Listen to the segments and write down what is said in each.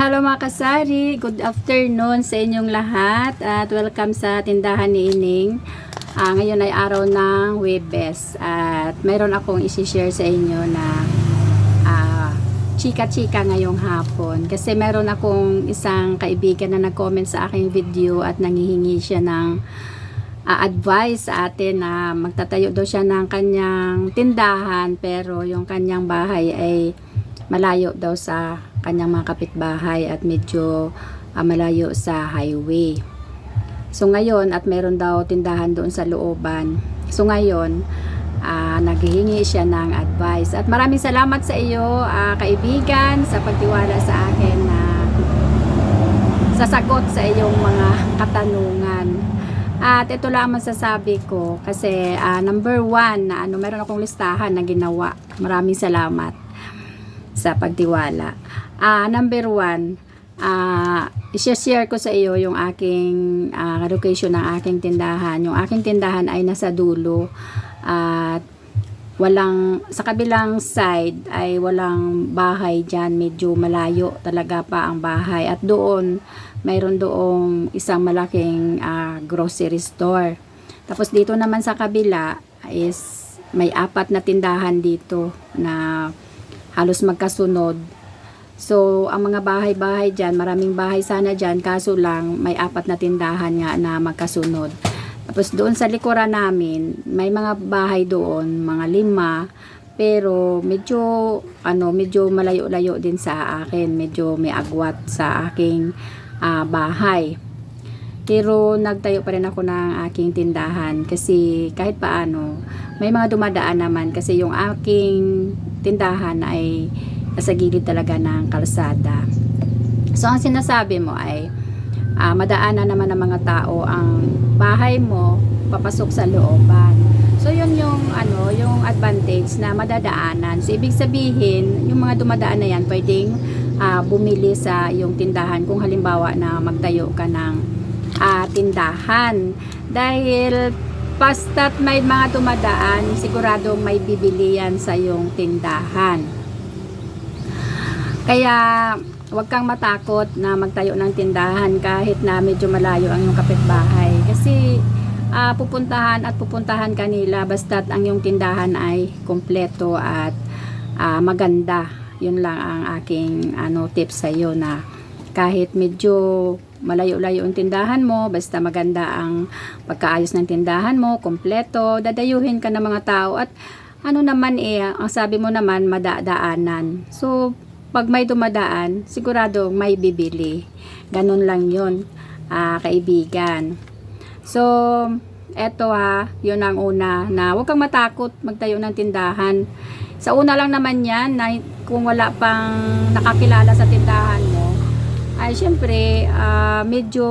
Hello mga kasari, good afternoon sa inyong lahat at welcome sa tindahan ni Ining. Ah, ngayon ay araw ng Webes at mayroon akong isi-share sa inyo na ah, chika-chika ngayong hapon kasi meron akong isang kaibigan na nag-comment sa aking video at nangihingi siya ng ah, advice sa atin na magtatayo daw siya ng kanyang tindahan pero yung kanyang bahay ay malayo daw sa kanyang mga kapitbahay at medyo ah, malayo sa highway. So ngayon at meron daw tindahan doon sa looban. So ngayon ah, naghihingi siya ng advice. At maraming salamat sa iyo ah, kaibigan sa pagtiwala sa akin na sasagot sa iyong mga katanungan. At ito lang ang masasabi ko kasi ah, number one na ano meron akong listahan na ginawa. Maraming salamat sa pagtiwala. Ah, number one, ah, i-share ko sa iyo yung aking ah, location ng aking tindahan. Yung aking tindahan ay nasa dulo at walang sa kabilang side ay walang bahay diyan medyo malayo talaga pa ang bahay at doon mayroon doong isang malaking ah, grocery store tapos dito naman sa kabila is may apat na tindahan dito na halos magkasunod. So, ang mga bahay-bahay dyan, maraming bahay sana dyan, kaso lang may apat na tindahan nga na magkasunod. Tapos doon sa likuran namin, may mga bahay doon, mga lima, pero medyo, ano, medyo malayo-layo din sa akin, medyo may agwat sa aking ah, bahay. Pero nagtayo pa rin ako ng aking tindahan kasi kahit paano, may mga dumadaan naman kasi yung aking tindahan ay nasa gilid talaga ng kalsada. So ang sinasabi mo ay ah, madaanan naman ng mga tao ang bahay mo papasok sa looban. So yun yung ano, yung advantage na madadaanan. So ibig sabihin, yung mga dumadaan na yan pwedeng ah, bumili sa yung tindahan kung halimbawa na magtayo ka ng ah, tindahan. Dahil basta't may mga dumadaan, sigurado may bibili yan sa yung tindahan. Kaya huwag kang matakot na magtayo ng tindahan kahit na medyo malayo ang iyong kapitbahay. Kasi ah, pupuntahan at pupuntahan kanila basta't ang iyong tindahan ay kompleto at ah, maganda. Yun lang ang aking ano, tips sa iyo na kahit medyo malayo-layo ang tindahan mo, basta maganda ang pagkaayos ng tindahan mo, kompleto, dadayuhin ka ng mga tao at ano naman eh, ang sabi mo naman madadaanan. So, pag may dumadaan, sigurado may bibili. Ganun lang yun, ah, kaibigan. So, eto ha, yun ang una, na huwag kang matakot magtayo ng tindahan. Sa una lang naman yan, na kung wala pang nakakilala sa tindahan mo, ay syempre ah, medyo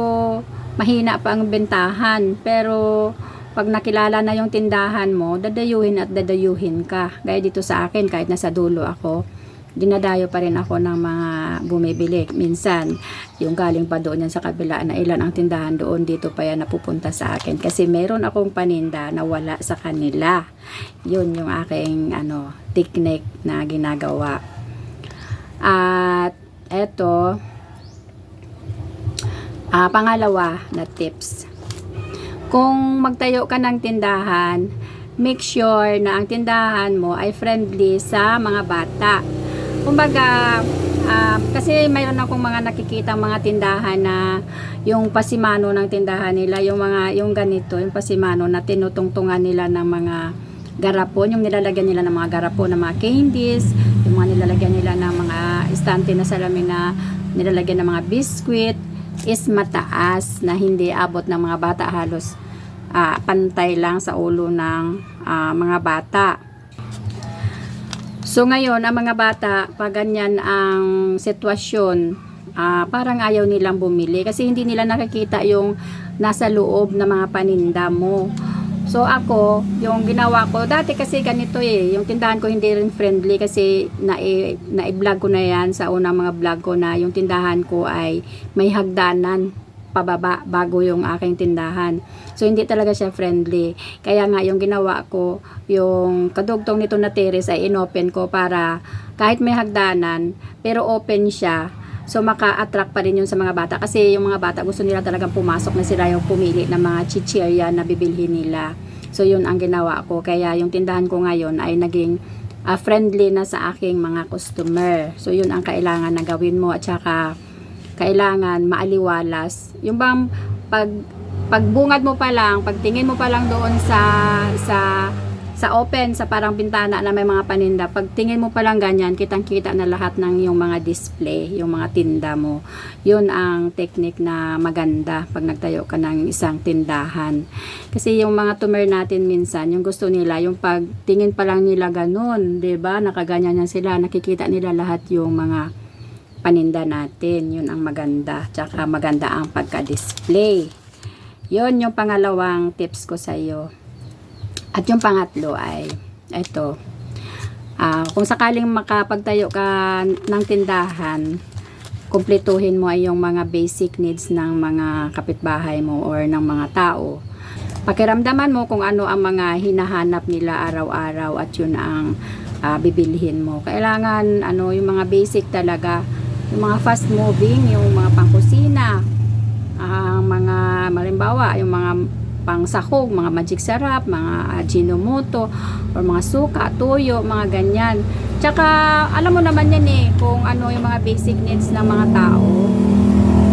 mahina pa ang bentahan. Pero pag nakilala na yung tindahan mo dadayuhin at dadayuhin ka. Gaya dito sa akin kahit nasa dulo ako dinadayo pa rin ako ng mga bumibili. Minsan yung galing pa doon yan sa kabila na ilan ang tindahan doon dito pa yan napupunta sa akin. Kasi meron akong paninda na wala sa kanila. Yun yung aking ano technique na ginagawa. At eto Ah, pangalawa na tips. Kung magtayo ka ng tindahan, make sure na ang tindahan mo ay friendly sa mga bata. Kumbaga, ah, kasi mayroon akong mga nakikita mga tindahan na yung pasimano ng tindahan nila, yung mga yung ganito, yung pasimano na tinutungtungan nila ng mga garapon, yung nilalagyan nila ng mga garapon ng mga candies, yung mga nilalagyan nila ng mga estante na salamin na nilalagyan ng mga biskwit, is mataas na hindi abot ng mga bata halos ah, pantay lang sa ulo ng ah, mga bata. So ngayon, ang mga bata, pag ganyan ang sitwasyon, ah, parang ayaw nilang bumili kasi hindi nila nakikita yung nasa loob ng mga paninda mo. So ako, yung ginawa ko, dati kasi ganito eh, yung tindahan ko hindi rin friendly kasi na, na-vlog ko na yan sa unang mga vlog ko na yung tindahan ko ay may hagdanan pababa bago yung aking tindahan. So hindi talaga siya friendly. Kaya nga yung ginawa ko, yung kadugtong nito na terrace ay inopen ko para kahit may hagdanan, pero open siya. So maka-attract pa rin yun sa mga bata kasi yung mga bata gusto nila talagang pumasok na sila yung pumili ng mga chichirya na bibilhin nila. So yun ang ginawa ko. Kaya yung tindahan ko ngayon ay naging ah, friendly na sa aking mga customer. So yun ang kailangan na gawin mo at saka kailangan maaliwalas. Yung bang pag pagbungad mo pa lang, pagtingin mo pa lang doon sa sa sa open, sa parang bintana na may mga paninda, pagtingin mo pa lang ganyan, kitang-kita na lahat ng yung mga display, yung mga tinda mo. Yun ang technique na maganda pag nagtayo ka ng isang tindahan. Kasi yung mga tumer natin minsan, yung gusto nila, yung pagtingin pa lang nila ganun, ba Nakaganyan yan sila, nakikita nila lahat yung mga paninda natin. Yun ang maganda. Tsaka maganda ang pagka-display. Yun yung pangalawang tips ko sa iyo. At yung pangatlo ay ito. Ah, kung sakaling makapagtayo ka ng tindahan, kumpletuhin mo ay yung mga basic needs ng mga kapitbahay mo or ng mga tao. Pakiramdaman mo kung ano ang mga hinahanap nila araw-araw at yun ang ah, bibilhin mo. Kailangan ano yung mga basic talaga, yung mga fast moving, yung mga pangkusina, ang mga malimbawa, yung mga pangsahog, mga magic sarap, mga ajinomoto, or mga suka, tuyo, mga ganyan. Tsaka, alam mo naman yan eh, kung ano yung mga basic needs ng mga tao.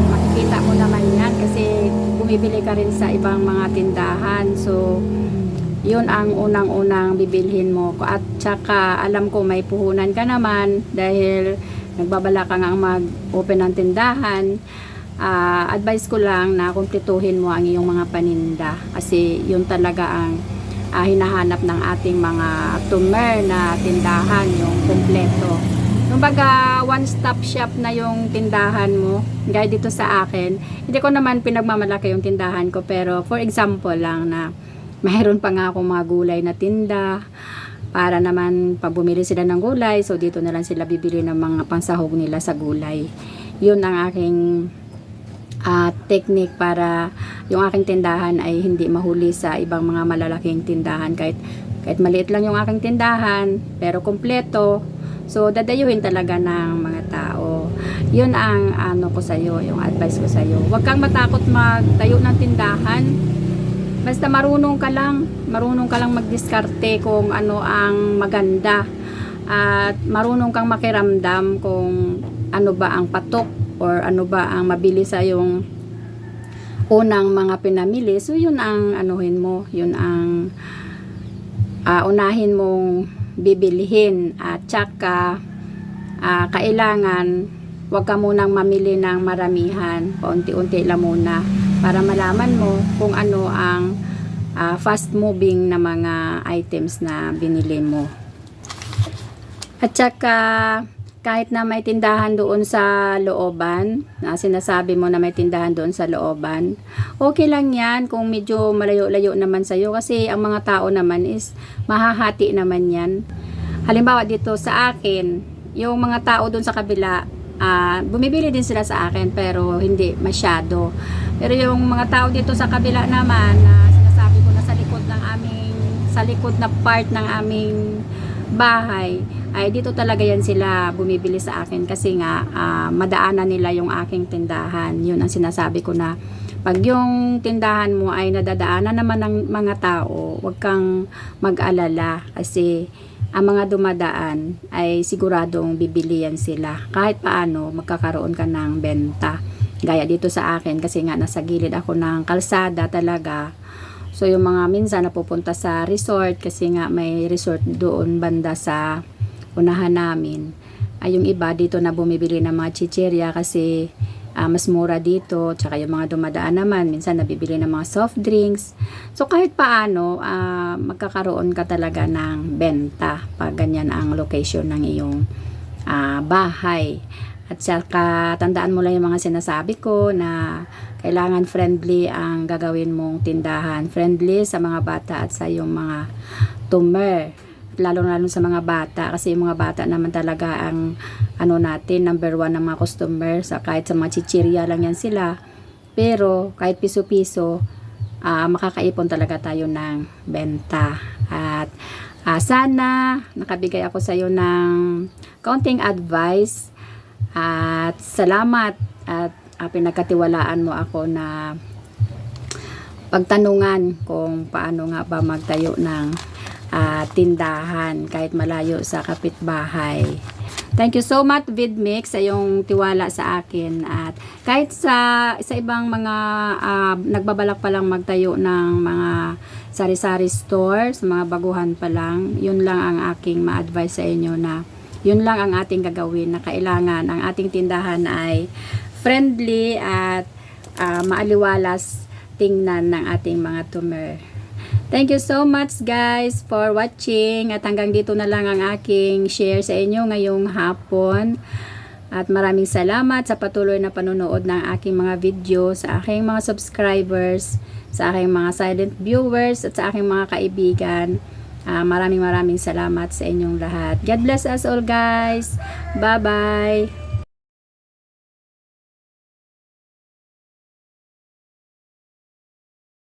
Makikita mo naman yan kasi bumibili ka rin sa ibang mga tindahan. So, yun ang unang-unang bibilhin mo. At tsaka, alam ko may puhunan ka naman dahil nagbabala ka nga mag-open ng tindahan ah, advice ko lang na kumpletuhin mo ang iyong mga paninda kasi yun talaga ang ah, hinahanap ng ating mga tumer na tindahan yung kumpleto. Kumbaga one stop shop na yung tindahan mo. Gaya dito sa akin hindi ko naman pinagmamalaki yung tindahan ko pero for example lang na mayroon pa nga akong mga gulay na tinda para naman pag bumili sila ng gulay so dito na lang sila bibili ng mga pansahog nila sa gulay. Yun ang aking ah, technique para yung aking tindahan ay hindi mahuli sa ibang mga malalaking tindahan. Kahit kahit maliit lang yung aking tindahan pero kumpleto. So dadayuhin talaga ng mga tao. Yun ang ano ko sa yung advice ko sa huwag kang matakot magtayo ng tindahan. Basta marunong ka lang marunong ka lang magdiskarte kung ano ang maganda. At marunong kang makiramdam kung ano ba ang patok or ano ba ang mabili sa yung unang mga pinamili. So, yun ang anuhin mo. Yun ang ah, unahin mong bibilihin. At tsaka, ah, kailangan wag ka munang mamili ng maramihan. Paunti-unti lang muna. Para malaman mo kung ano ang ah, fast moving na mga items na binili mo. At saka, kahit na may tindahan doon sa looban, na sinasabi mo na may tindahan doon sa looban, okay lang yan kung medyo malayo-layo naman sa'yo kasi ang mga tao naman is mahahati naman yan. Halimbawa dito sa akin, yung mga tao doon sa kabila, ah, bumibili din sila sa akin pero hindi masyado. Pero yung mga tao dito sa kabila naman, na sinasabi ko na sa likod ng aming, sa likod na part ng aming bahay, ay dito talaga yan sila bumibili sa akin kasi nga ah, madaanan nila yung aking tindahan. Yun ang sinasabi ko na pag yung tindahan mo ay nadadaanan naman ng mga tao, huwag kang mag-alala kasi ang mga dumadaan ay siguradong bibili yan sila. Kahit paano, magkakaroon ka ng benta. Gaya dito sa akin kasi nga nasa gilid ako ng kalsada talaga. So yung mga minsan napupunta sa resort kasi nga may resort doon banda sa unahan namin. Ay yung iba dito na bumibili ng mga chichirya kasi ah, mas mura dito. Tsaka yung mga dumadaan naman, minsan nabibili ng mga soft drinks. So kahit paano, ah, magkakaroon ka talaga ng benta pag ganyan ang location ng iyong ah, bahay. At saka tandaan mo lang yung mga sinasabi ko na kailangan friendly ang gagawin mong tindahan. Friendly sa mga bata at sa iyong mga tumer. Lalo-lalo sa mga bata kasi yung mga bata naman talaga ang ano natin, number one ng mga customer sa kahit sa mga chichirya lang yan sila. Pero kahit piso-piso, ah, makakaipon talaga tayo ng benta. At ah, sana nakabigay ako sa iyo ng kaunting advice At salamat at ah, pinagkatiwalaan mo ako na pagtanungan kung paano nga ba magtayo ng ah, tindahan kahit malayo sa kapitbahay. Thank you so much Vidmix sa iyong tiwala sa akin at kahit sa sa ibang mga ah, nagbabalak pa lang magtayo ng mga sari-sari store, sa mga baguhan pa lang, yun lang ang aking ma-advise sa inyo na yun lang ang ating gagawin na kailangan ang ating tindahan ay friendly at ah, maaliwalas tingnan ng ating mga tumer. Thank you so much guys for watching at hanggang dito na lang ang aking share sa inyo ngayong hapon. At maraming salamat sa patuloy na panonood ng aking mga video, sa aking mga subscribers, sa aking mga silent viewers at sa aking mga kaibigan. Ah, maraming maraming salamat sa inyong lahat. God bless us all guys. Bye-bye.